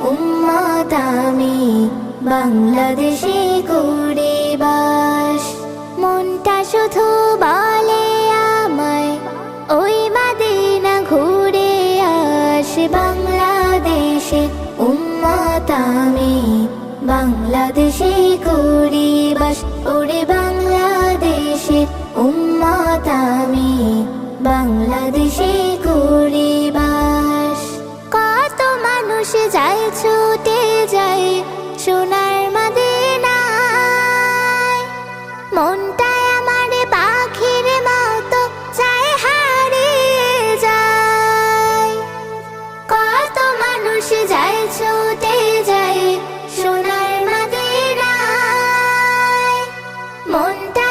উম্মত আমি বাংলাদেশে করে বাস। মনটা শুধু বলে আমায়, ওই মাদিনা ঘুরে আস বাংলাদেশে। উম্মত আমি বাংলাদেশে করি বাস, ওরে বাংলাদেশে উম্মত হাওয়ায় ছুটে যায় সোনার মাদিনায়। মনটায় আমার পাখির মতো চায় হারিয়ে যায়। কত মানুষ যায় ছুটে যায় সোনার মাদিনায়। মনটা